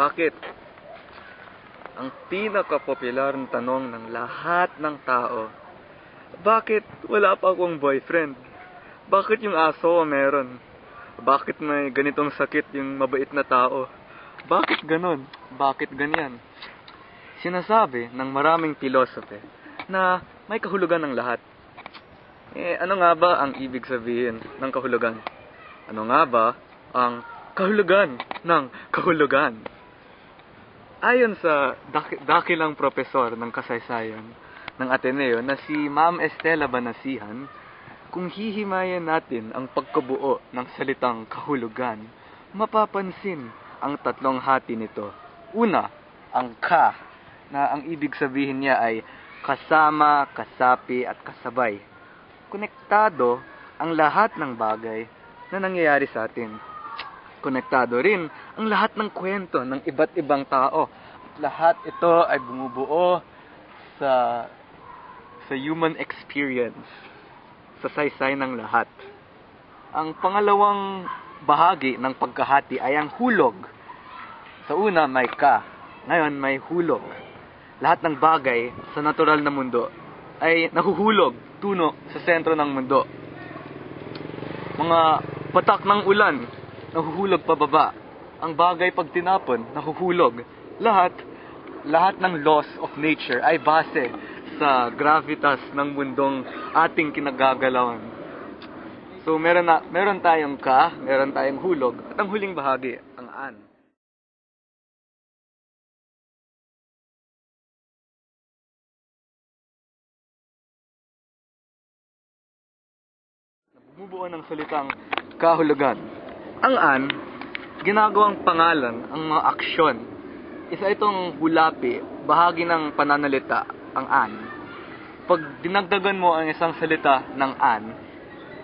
Bakit? Ang pinaka-popular na tanong ng lahat ng tao, bakit wala pa akong boyfriend? Bakit yung aso meron? Bakit may ganitong sakit yung mabait na tao? Bakit ganon? Bakit ganyan? Sinasabi ng maraming pilosope na may kahulugan ng lahat. Eh, ano nga ba ang ibig sabihin ng kahulugan? Ano nga ba ang kahulugan ng kahulugan? Ayon sa dak- dakilang profesor ng kasaysayan ng Ateneo na si Ma'am Estela Banasihan, kung hihimayan natin ang pagkabuo ng salitang kahulugan, mapapansin ang tatlong hati nito. Una, ang ka, na ang ibig sabihin niya ay kasama, kasapi, at kasabay. Konektado ang lahat ng bagay na nangyayari sa atin. Konektado rin ang lahat ng kwento ng iba't ibang tao. Lahat ito ay bumubuo sa sa human experience, sa saysay ng lahat. Ang pangalawang bahagi ng pagkahati ay ang hulog. Sa una may ka, ngayon may hulog. Lahat ng bagay sa natural na mundo ay nahuhulog tuno sa sentro ng mundo. Mga patak ng ulan, nahuhulog pababa. Ang bagay pag tinapon, nahuhulog. Lahat, lahat ng laws of nature ay base sa gravitas ng mundong ating kinagagalawan. So meron na meron tayong ka, meron tayong hulog, at ang huling bahagi, ang an. Bumubuo ng salitang kahulugan. Ang an, ginagawang pangalan ang mga aksyon. Isa itong hulapi, bahagi ng pananalita, ang an. Pag dinagdagan mo ang isang salita ng an,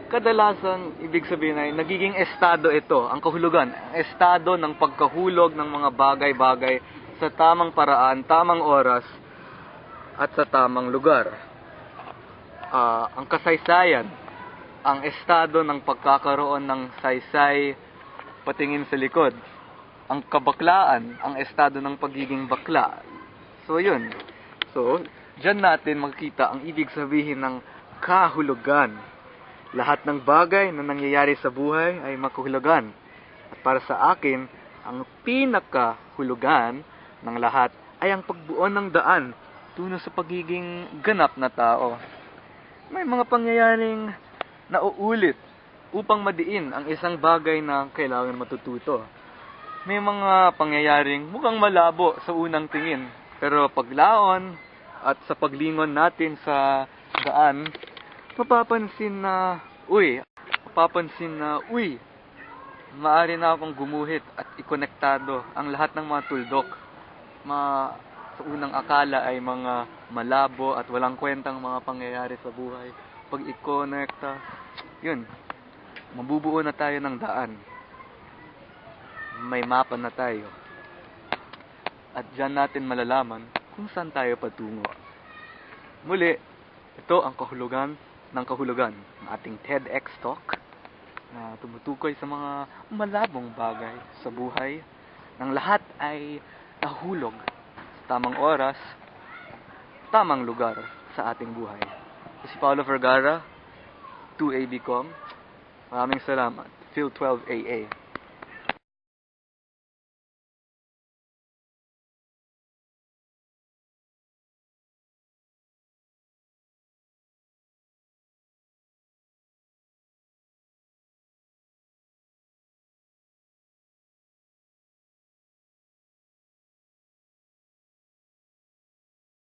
kadalasan ibig sabihin ay nagiging estado ito, ang kahulugan, estado ng pagkahulog ng mga bagay-bagay sa tamang paraan, tamang oras, at sa tamang lugar. Ah, ang kasaysayan, ang estado ng pagkakaroon ng saysay patingin sa likod. Ang kabaklaan, ang estado ng pagiging bakla. So, yun. So, dyan natin makikita ang ibig sabihin ng kahulugan. Lahat ng bagay na nangyayari sa buhay ay makahulugan. At para sa akin, ang pinakahulugan ng lahat ay ang pagbuo ng daan tungo sa pagiging ganap na tao. May mga pangyayaring nauulit upang madiin ang isang bagay na kailangan matututo. May mga pangyayaring mukhang malabo sa unang tingin, pero paglaon at sa paglingon natin sa daan, mapapansin na, uy, mapapansin na, uy, maaari na akong gumuhit at ikonektado ang lahat ng mga tuldok. Ma, sa unang akala ay mga malabo at walang kwentang mga pangyayari sa buhay. Pag i-connecta, yun, mabubuo na tayo ng daan. May mapa na tayo. At dyan natin malalaman kung saan tayo patungo. Muli, ito ang kahulugan ng kahulugan ng ating TEDx talk na tumutukoy sa mga malabong bagay sa buhay ng lahat ay nahulog sa tamang oras, tamang lugar sa ating buhay. Si Paulo Vergara, 2ABCom. Maraming salamat. Phil 12AA.